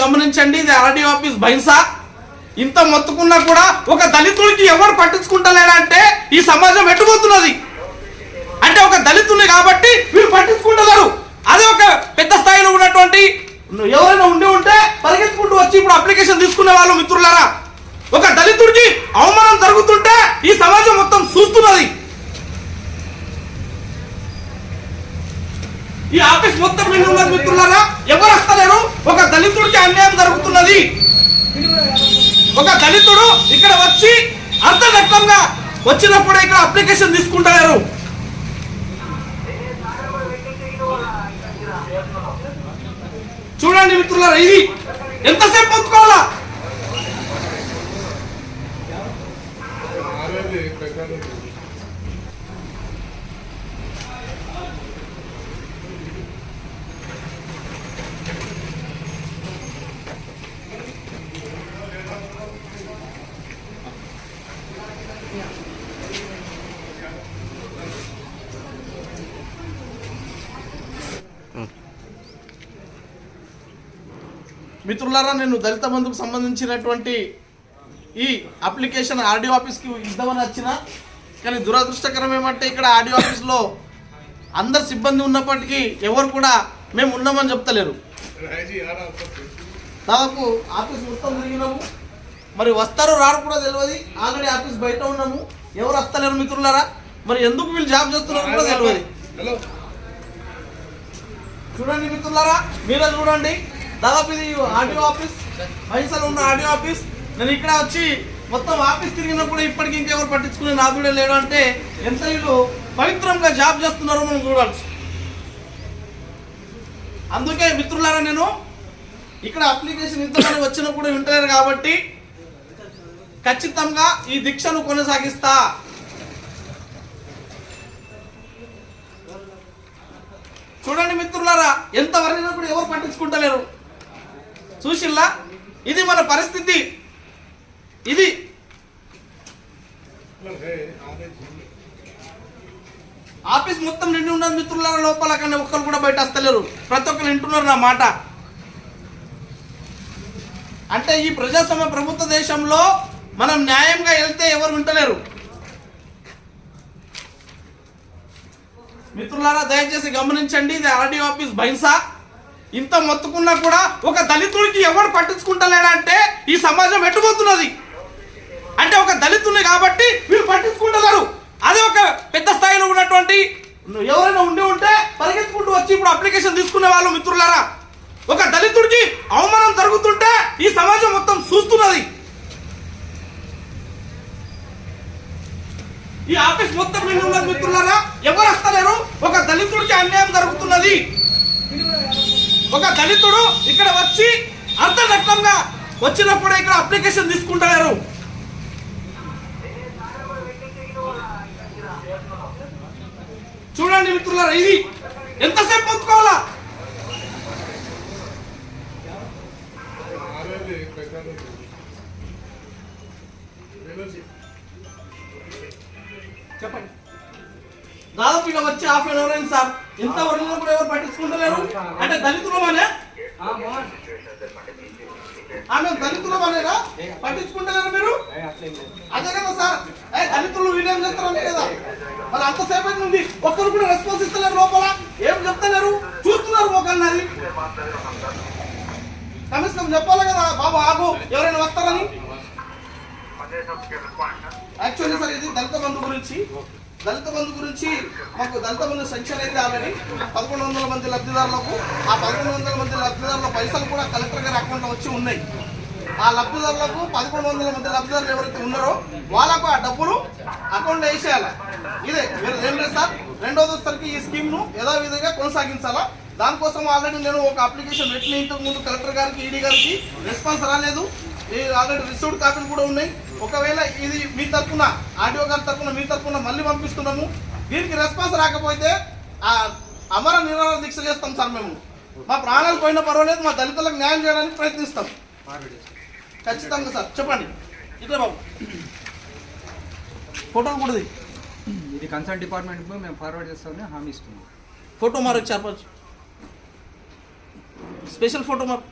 గమనించండి ఇది RDO office Bhainsa? ఇంత మొత్తుకున్నా కూడా ఒక దళితుడికి ఎవరు పట్టించుకుంటలేడంటే ఈ సమాజం ఎట్టుపోతున్నది అంటే ఒక దళితుల్ని కాబట్టి వీళ్ళు పట్టించుకుంటలేరు అదే ఒక పెద్ద స్థాయిలో ఉన్నటువంటి ఎవరైనా ఉండి ఉంటే పరిగెత్తుకుంటూ వచ్చి ఇప్పుడు అప్లికేషన్ తీసుకునే వాళ్ళు మిత్రులారా? ఒక దళితుడికి అవమానం జరుగుతుంటే ఈ సమాజం మొత్తం చూస్తున్నది. ఈ ఆఫీస్ మొత్తం నిండి ఉన్నది మిత్రులారా ఎవరు వస్తలేరు ఒక దళితుడికి అన్యాయం జరుగుతున్నది ఒక దళితుడు ఇక్కడ వచ్చి అర్ధఘట్టంగా వచ్చినప్పుడే ఇక్కడ అప్లికేషన్ తీసుకుంటారు. చూడండి మిత్రులారా ఇది ఎంతసేపు పొందుకోవాలా? మిత్రులారా నేను దళిత బంధుకు సంబంధించినటువంటి ఈ అప్లికేషన్ ఆర్డీఓ ఆఫీస్కి ఇద్దామని వచ్చిన. కానీ దురదృష్టకరం ఏమంటే ఇక్కడ ఆర్డీఓ ఆఫీస్లో అందరు సిబ్బంది ఉన్నప్పటికీ ఎవరు కూడా మేము ఉన్నామని చెప్తలేరు. దాదాపు ఆఫీస్ మొత్తం తిరిగినాము. మరి వస్తారో రారు కూడా తెలియదు ఆల్రెడీ ఆఫీస్ బయట ఉన్నాము. ఎవరు వస్తలేరు మిత్రులారా? మరి ఎందుకు వీళ్ళు జాబ్ చేస్తున్నారు కూడా తెలియదు చూడండి మిత్రులారా మీరే చూడండి. దాదాపు ఇది ఆడియో ఆఫీస్ పైసలు ఉన్న ఆడియో ఆఫీస్. నేను ఇక్కడ వచ్చి మొత్తం ఆఫీస్ తిరిగినప్పుడు ఇప్పటికి ఇంకెవరు పట్టించుకునే నాదుడే లేడు అంటే ఎంత వీళ్ళు పవిత్రంగా జాబ్ చేస్తున్నారో మనం చూడాల్సి. అందుకే మిత్రులారా నేను ఇక్కడ అప్లికేషన్ ఇంతమంది వచ్చినప్పుడు వింటలేరు కాబట్టి ఖచ్చితంగా ఈ దీక్షను కొనసాగిస్తా. చూడండి మిత్రులారా ఎంత కూడా ఎవరు పట్టించుకుంటలేరు. చూసిల్లా? ఇది మన పరిస్థితి. ఇది. ఆఫీస్ మొత్తం నిండి ఉన్నది మిత్రులారా లోపల కానీ ఒక్కరు కూడా బయట వస్తలేరు. ప్రతి ఒక్కరు వింటున్నారు నా మాట. అంటే ఈ ప్రజాస్వామ్య ప్రభుత్వ దేశంలో మనం న్యాయంగా వెళ్తే ఎవరు వింటలేరు. మిత్రులారా దయచేసి గమనించండి ఇది ఆర్డీ ఆఫీస్ బైన్సా? ఇంత మొత్తుకున్నా కూడా ఒక దళితుడికి ఎవరు పట్టించుకుంటలేడంటే ఈ సమాజం ఎట్టుపోతున్నది అంటే ఒక దళితుడిని కాబట్టి వీళ్ళు పట్టించుకుంటున్నారు అదే ఒక పెద్ద స్థాయిలో ఉన్నటువంటి ఎవరైనా ఉండి ఉంటే పరిగెత్తుకుంటూ వచ్చి ఇప్పుడు అప్లికేషన్ తీసుకునే వాళ్ళు మిత్రులారా? ఒక దళితుడికి అవమానం జరుగుతుంటే ఈ సమాజం మొత్తం చూస్తున్నది. ఈ ఆఫీస్ మొత్తం నిండి ఉన్నది మిత్రులారా ఎవరు వస్తలేరు? ఒక దళితుడికి అన్యాయం జరుగుతున్నది. ఒక దళితుడు ఇక్కడ వచ్చి అర్ధఘట్టంగా వచ్చినప్పుడే ఇక్కడ అప్లికేషన్ తీసుకుంటారు చూడండి మిత్రులారా ఇది ఎంతసేపు పొందుకోవాలా చెప్పండి. దాదాపు ఇలా వచ్చి హాఫ్ అన్ అవర్ అయింది సార్. ఎంత వరకు ఎవరు పట్టించుకుంటలేరు? అంటే దళితులమనే ఆమె దళితులమనేనా పట్టించుకుంటలేరు మీరు? అదే కదా సార్. ఏ దళితులు వీడియం చేస్తారని కదా. మరి అంతసేపు ఉంది ఒక్కరు కూడా రెస్పాన్స్ ఇస్తలేరు లోపల. ఏం చెప్తలేరు? చూస్తున్నారు ఒకరినది కమిషన్ చెప్పాలి కదా బాబు ఆగు. ఎవరైనా వస్తారని? యాక్చువల్లీ సార్ ఇది దళిత బంధు గురించి. దళిత బంధు గురించి మాకు దళిత బంధు సెంక్షన్ అయింది ఆల్రెడీ పదకొండు వందల మంది లబ్ధిదారులకు ఆ పదకొండు వందల మంది లబ్ధిదారుల పైసలు కూడా కలెక్టర్ గారి అకౌంట్లో వచ్చి ఉన్నాయి. ఆ లబ్ధిదారులకు పదకొండు వందల మంది లబ్ధిదారులు ఎవరైతే ఉన్నారో వాళ్ళకు ఆ డబ్బులు అకౌంట్లో వేసేయాలి? ఇదే మీరు ఏం లేదు సార్ రెండోది ఈ స్కీమ్ను యథావిధిగా కొనసాగించాలా? దానికోసం ఆల్రెడీ నేను ఒక అప్లికేషన్ పెట్టిన ఇంతకుముందు కలెక్టర్ గారికి ఈడీ గారికి రెస్పాన్స్ రాలేదు. ఆల్రెడీ రిసీవ్డ్ కాపీలు కూడా ఉన్నాయి. ఒకవేళ ఇది మీ తరఫున ఆడియో గారి తరఫున మీ తరఫున మళ్ళీ పంపిస్తున్నాము దీనికి రెస్పాన్స్ రాకపోతే అమర నిరాహార దీక్ష చేస్తాం సార్ మేము. మా ప్రాణాలు పోయినా పర్వాలేదు మా దళితులకు న్యాయం చేయడానికి ప్రయత్నిస్తాం. ఖచ్చితంగా సార్ చెప్పండి. ఇట్లా బాబు. ఫోటో కూడాది ఇది కన్సల్ట్ డిపార్ట్మెంట్కి మేము ఫార్వర్డ్ చేస్తామని హామీ ఇస్తున్నాం. ఫోటో మరొక చెప్పచ్చు स्पेशल फ़ोटो मारो